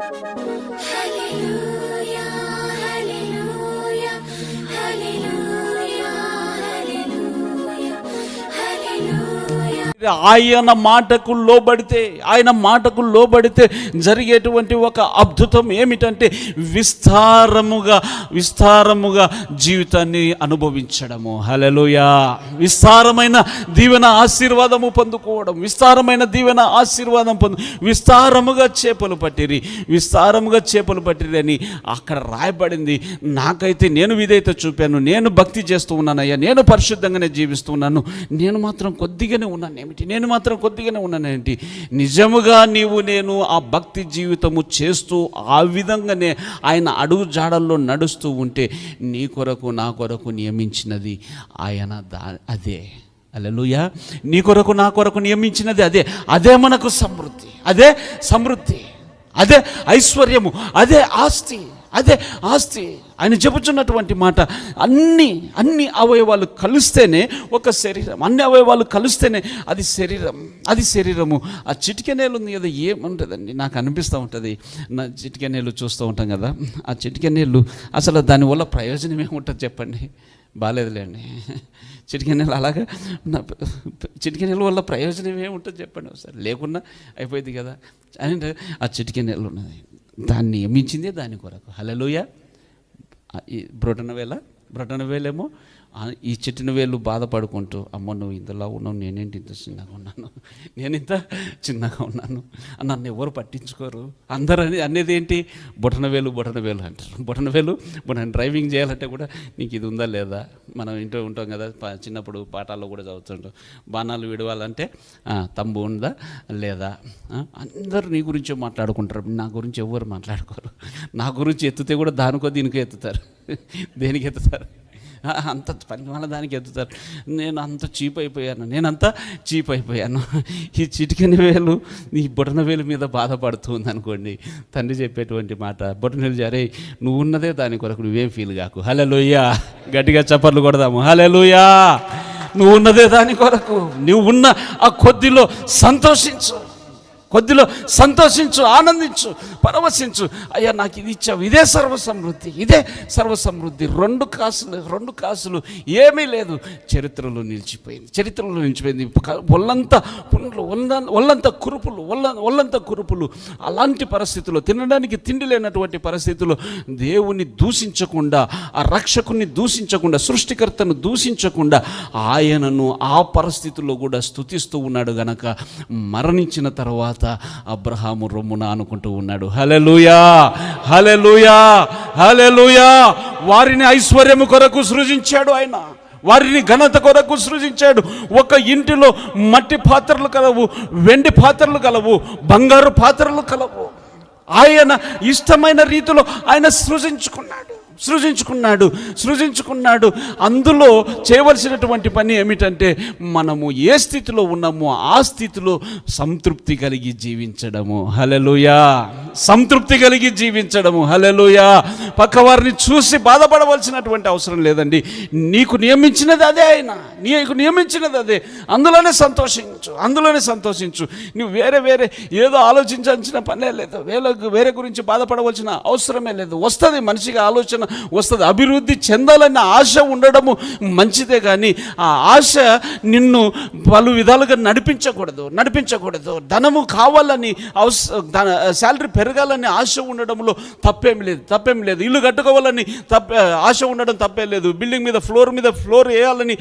Hallelujah, ఆయన మాటకు లోబడితే ఆయన మాటకు లోబడితే జరిగేటువంటి ఒక అద్భుతం ఏమిటంటే విస్తారముగా విస్తారముగా జీవితాన్ని అనుభవించడము. హలలుయా విస్తారమైన దీవెన ఆశీర్వాదము పొందుకోవడం విస్తారమైన దీవెన ఆశీర్వాదం పొందు విస్తారముగా చేపలు పట్టిరి విస్తారముగా చేపలు పట్టిరి అని అక్కడ రాయబడింది. నాకైతే నేను విధేయత చూపాను నేను భక్తి చేస్తూ ఉన్నానయ్యా నేను పరిశుద్ధంగానే జీవిస్తూ ఉన్నాను నేను మాత్రం కొద్దిగానే ఉన్నాను ఏమిటి? నేను మాత్రం కొద్దిగానే ఉన్నానేంటి నిజముగా నీవు నేను ఆ భక్తి జీవితము చేస్తూ ఆ విధంగానే ఆయన అడుగు జాడల్లో నడుస్తూ ఉంటే నీ కొరకు నా కొరకు నియమించినది ఆయన దా అదే. అలలుయా నీ కొరకు నా కొరకు నియమించినది అదే. అదే మనకు సమృద్ధి. అదే సమృద్ధి. అదే ఐశ్వర్యము. అదే ఆస్తి. అదే ఆస్తి. ఆయన చెబుతున్నటువంటి మాట అన్ని అన్ని అవయవాలు కలిస్తేనే ఒక శరీరం. అన్ని అవయవాలు కలిస్తేనే అది శరీరం. అది శరీరము. ఆ చిటికెనేలు ఉంది కదా ఏముంటుందండి నాకు అనిపిస్తూ ఉంటుంది. నా చిటికెనేలు చూస్తూ ఉంటాం కదా. ఆ చిటికెనేళ్ళు అసలు దానివల్ల ప్రయోజనం ఏముంటుంది చెప్పండి? బాగాలేదులేండి చిటికెనీళ్ళు అలాగా నా చిటికెనెల వల్ల ప్రయోజనం ఏముంటుంది చెప్పండి ఒకసారి. లేకున్నా అయిపోయింది కదా. అని ఆ చిటికెనీళ్ళు ఉన్నది. దాన్ని నియమించిందే దాని కొరకు. హలలోయ ఈ వేళ బ్రటన వేలేమో ఈ చెట్టిన వేలు బాధపడుకుంటూ అమ్మ నువ్వు ఇంతలా ఉన్నావు నేనేంటి ఇంత చిన్నగా ఉన్నాను? నేను ఇంత చిన్నగా ఉన్నాను? నన్ను ఎవరు పట్టించుకోరు? అందరూ అనేది ఏంటి? బొటన వేలు బొటన వేలు అంటారు. బొటన వేలు మనం డ్రైవింగ్ చేయాలంటే కూడా నీకు ఇది ఉందా లేదా? మనం ఇంట్లో ఉంటాం కదా చిన్నప్పుడు పాఠాల్లో కూడా చదువుతుంటాం. బాణాలు విడవాలంటే తంబు ఉందా లేదా? అందరూ నీ గురించే మాట్లాడుకుంటారు. నా గురించి ఎవరు మాట్లాడుకోరు. నా గురించి ఎత్తితే కూడా దానికో దీనికో ఎత్తుతారు. దేనికి ఎత్తుతారు? అంత పని వాళ్ళ దానికి ఎత్తుతారు. నేను అంత చీప్ అయిపోయాను. నేను అంత చీప్ అయిపోయాను. ఈ చిటికని వేలు ఈ బొటన వేలు మీద బాధపడుతుంది అనుకోండి తండ్రి చెప్పేటువంటి మాట బొటన వేలు జరే నువ్వు ఉన్నదే దాని కొరకు నువ్వేం ఫీల్ కాకు. హలెలుయ్యా గట్టిగా చప్పట్లు కొడదాము. హలెలుయా నువ్వు ఉన్నదే దాని కొరకు. నువ్వు ఉన్న ఆ కొద్దిలో సంతోషించు. కొద్దిలో సంతోషించు ఆనందించు పరవశించు. అయ్యా నాకు ఇది ఇచ్చావు. ఇదే సర్వ సమృద్ధి ఇదే సర్వ సమృద్ధి రెండు కాసులు రెండు కాసులు ఏమీ లేదు. చరిత్రలో నిలిచిపోయింది. చరిత్రలో నిలిచిపోయింది. క- ఒళ్ళంతా పుండ్లు ఒళ్ళంతా కురుపులు ఒళ్ళ ఒళ్ళంతా కురుపులు. అలాంటి పరిస్థితుల్లో తినడానికి తిండి లేనటువంటి పరిస్థితుల్లో దేవుని దూషించకుండా ఆ రక్షకుని దూషించకుండా సృష్టికర్తను దూషించకుండా ఆయనను ఆ పరిస్థితుల్లో కూడా స్తుతిస్తూ ఉన్నాడు గనక మరణించిన తర్వాత అబ్రహాము రొమ్మున అనుకుంటూ ఉన్నాడు. హలెలుయా హలెలుయా హలెలుయా వారిని ఐశ్వర్యము కొరకు సృజించాడు ఆయన. వారిని ఘనత కొరకు సృజించాడు. ఒక ఇంటిలో మట్టి పాత్రలు కలవు వెండి పాత్రలు కలవు బంగారు పాత్రలు కలవు. ఆయన ఇష్టమైన రీతిలో ఆయన సృజించుకున్నాడు. సృజించుకున్నాడు సృజించుకున్నాడు. అందులో చేయవలసినటువంటి పని ఏమిటంటే మనము ఏ స్థితిలో ఉన్నామో ఆ స్థితిలో సంతృప్తి కలిగి జీవించడము. హలలుయా సంతృప్తి కలిగి జీవించడము. హలలుయా పక్కవారిని చూసి బాధపడవలసినటువంటి అవసరం లేదండి. నీకు నియమించినది అదే ఆయన నీకు నియమించినది అదే. అందులోనే సంతోషించు. అందులోనే సంతోషించు. నువ్వు వేరే వేరే ఏదో ఆలోచించాల్సిన పనే లేదు. వేరే వేరే గురించి బాధపడవలసిన అవసరమే లేదు. వస్తుంది మనిషికి ఆలోచన వస్తుంది అభివృద్ధి చెందాలన్న ఆశ ఉండడము మంచిదే కానీ ఆ ఆశ నిన్ను పలు విధాలుగా నడిపించకూడదు. నడిపించకూడదు. ధనము కావాలని అవస ధన శాలరీ పెరగాలని ఆశ ఉండడంలో తప్పేమి లేదు తప్పేమి లేదు. ఇల్లు కట్టుకోవాలని తప్ప ఆశ ఉండడం తప్పే లేదు. బిల్డింగ్ మీద ఫ్లోర్ మీద ఫ్లోర్ వేయాలని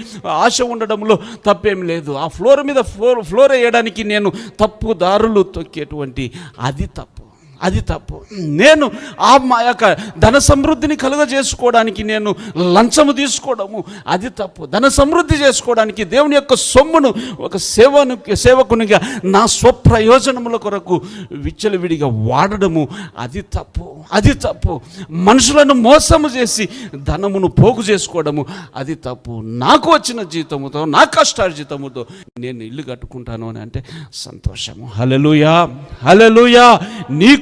ఆశ ఉండడంలో తప్పేం లేదు. ఆ ఫ్లోర్ మీద ఫ్లోర్ ఫ్లోర్ వేయడానికి నేను తప్పు దారులు తొక్కేటువంటి అది తప్పు. అది తప్పు. నేను ఆ మా యొక్క ధన సమృద్ధిని కలుగజేసుకోవడానికి నేను లంచము తీసుకోవడము అది తప్పు. ధన సమృద్ధి చేసుకోవడానికి దేవుని యొక్క సొమ్మును ఒక సేవను సేవకునిగా నా స్వప్రయోజనముల కొరకు విచ్చలవిడిగా వాడడము అది తప్పు. అది తప్పు. మనుషులను మోసము చేసి ధనమును పోగు చేసుకోవడము అది తప్పు. నాకు వచ్చిన జీతముతో నా కష్టార్జితముతో నేను ఇల్లు కట్టుకుంటాను అని అంటే సంతోషము. హలలుయా హలలుయా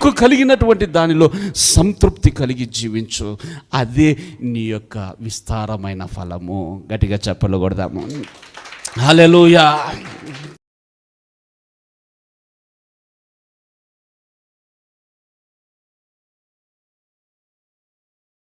నీకు కలిగినటువంటి దానిలో సంతృప్తి కలిగి జీవించు. అదే నీ యొక్క విస్తారమైన ఫలము. గట్టిగా చెప్పలు కొడదాము. హలలుయా